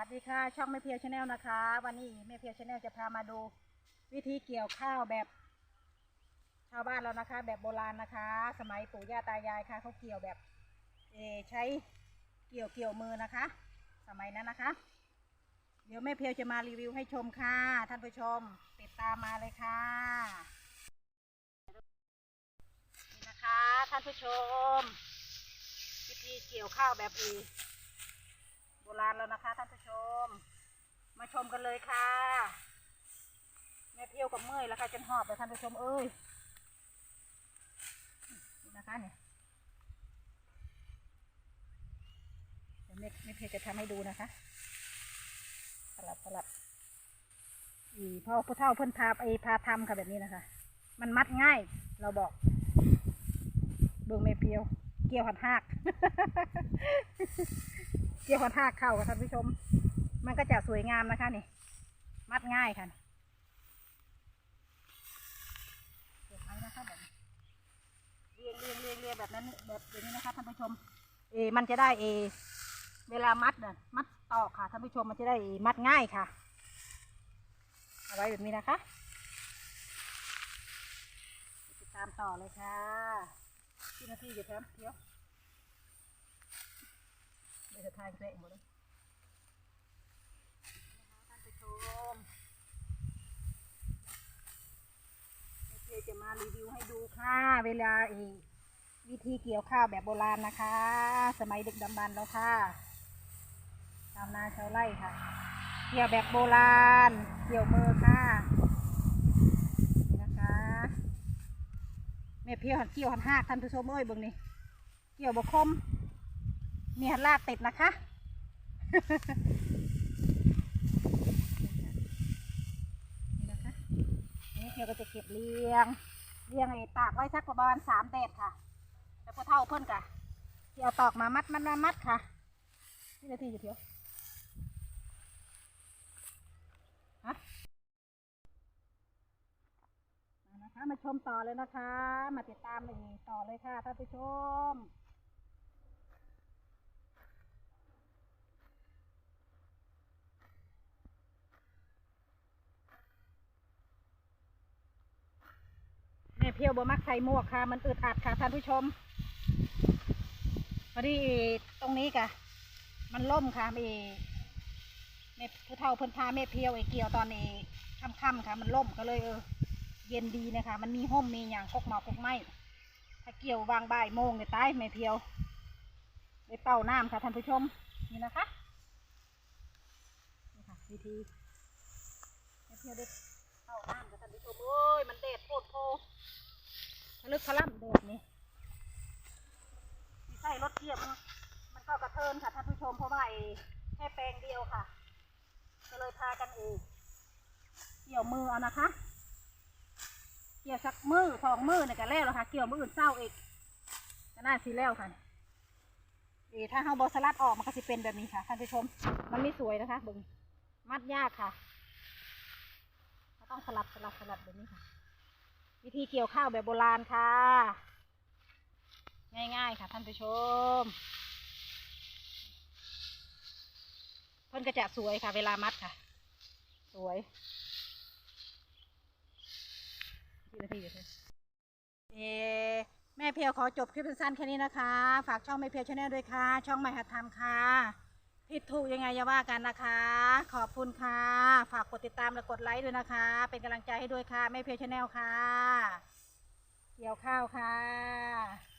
วัสดีค่ะ ช่องแม่เพียวชาแนลนะคะ วันนี้แม่เพียวชาแนลจะพามาดูวิธีเกี่ยวข้าวแบบชาวบ้านเรานะคะ แบบโบราณนะคะ สมัยปู่ย่าตายายค่ะเขาเกี่ยวแบบเอใช้เกี่ยวเกี่ยวมือนะคะ สมัยนั้นนะคะ เดี๋ยวแม่เพียวจะมารีวิวให้ชมค่ะ ท่านผู้ชมติดตามมาเลยค่ะนี่นะคะ ท่านผู้ชม วิธีเกี่ยวข้าวแบบอี โบราณแล้วนะคะท่านผู้ชม มาชมกันเลยค่ะแม่เพียวกับเมื่อยแล้วค่ะจนหอบเลยท่านผู้ชมเอ้ยนะคะเนี่ยเดี๋ยวแม่แม่เพียวจะทำให้ดูนะคะสลับสลับอีพ่อผู้เฒ่าเพิ่นพาไอพาทำค่ะแบบนี้นะคะ มันมัดง่าย เราบอกเบิ่งแม่เพียว เกี่ยวหันหัก เกี่ยวหันหักเข้าค่ะท่านผู้ชม มันก็จะสวยงามนะคะนี่ มัดง่ายค่ะเก็บไว้นะคะแบบเรียงเรียงเรียงเรียงแบบนั้นแบบอย่างนี้นะคะท่านผู้ชม เอ มันจะได้เอ เวลามัดน่ะมัดตอกค่ะท่านผู้ชมมันจะได้มัดง่ายค่ะเอาไว้แบบนี้นะคะติดตามต่อเลยค่ะที่นาทีเดี๋ยวแถมเดี๋ยว จะทายเกะหมดเลยท่านผู้ชมเดี๋ยจะมารีวิวให้ดูค่ะ เวลาเอวิธีเกี่ยวข้าวแบบโบราณนะคะ สมัยดึกดำบรรพ์แล้วค่ะชาวนาชาวไร่ค่ะ เกี่ยวแบบโบราณ เกี่ยวมือค่ะนี่นะคะแม่เพียวหันเกี่ยวหันหากท่านผู้ชมเอ้ยเบิ่งนี่เกี่ยวบกคม มีหันลากติดนะคะ นี่นะคะนี่เพียวก็จะเก็บเรียงเรียงไอ้ตากไว้สักประมาณสามแดดค่ะ แล้วพอเท่าเพิ่นกะที่เอาตอกมามัดมัดมัดมัดค่ะ นี่นาทีเพียวฮะนะคะมาชมต่อเลยนะคะ มาติดตามเลยต่อเลยค่ะท่านผู้ชม เพียวบ่มักใส่หมวกค่ะ มันอึดอัดค่ะท่านผู้ชมพอดีตรงนี้กะมันล่มค่ะมีแม่ผู้เฒ่าเพิ่นพาแม่เพียวไอ้เกี่ยวตอนนี้ค่ำๆค่ะ มันล่มก็เลยเออเย็นดีนะคะ มันมีห่มมีอย่างกกหมอกกกไม้ถ้าเกี่ยววางบ่ายโมงเนี่ยตายไม่เพียวได้เป่าน้ำค่ะท่านผู้ชมนี่นะคะนี่ค่ะวิธีไม่เพียวได้เป่าน้ำค่ะท่านผู้ชมโอ้ยมันเด็ดโพดโพทะลึกทะล่ำเด็ดนี่มีใส่รถเกียบมันมันก็กระเทิ นค่ะท่านผู้ชมเพราะว่าไอ้แค่แปลงเดียวค่ะ ก็เลยพากันเองเกี่ยวมือเอานะคะ เกี่ยวสักมือสองมือเนี่ยก็แล้วแล้วค่ะ เกี่ยวมืออื่นเศร้าอีกก็น่าสิแล้วค่ะเออถ้าเฮาบอสลัดออกมันก็สิเป็นแบบนี้ค่ะท่านผู้ชม มันไม่สวยนะคะบึงมัดยากค่ะเราต้องสลับสลับสลับแบบนี้ค่ะ วิธีเกี่ยวข้าวแบบโบราณค่ะ ง่ายๆค่ะท่านผู้ชม เพิ่นก็จะสวยค่ะ เวลามัดค่ะ สวยกี่นาทีอยู่เอเออแม่เพียวขอจบคลิปสั้นๆแค่นี้นะคะ ฝากช่องแม่เพียวชาแนลด้วยค่ะ ช่องใหม่หัดทำค่ะผิดถูกยังไงอย่าว่ากันนะคะ ขอบคุณค่ะ ฝากกดติดตามและกดไลค์ด้วยนะคะ เป็นกำลังใจให้ด้วยค่ะแม่เพียวชาแนลค่ะ เกี่ยวข้าวค่ะ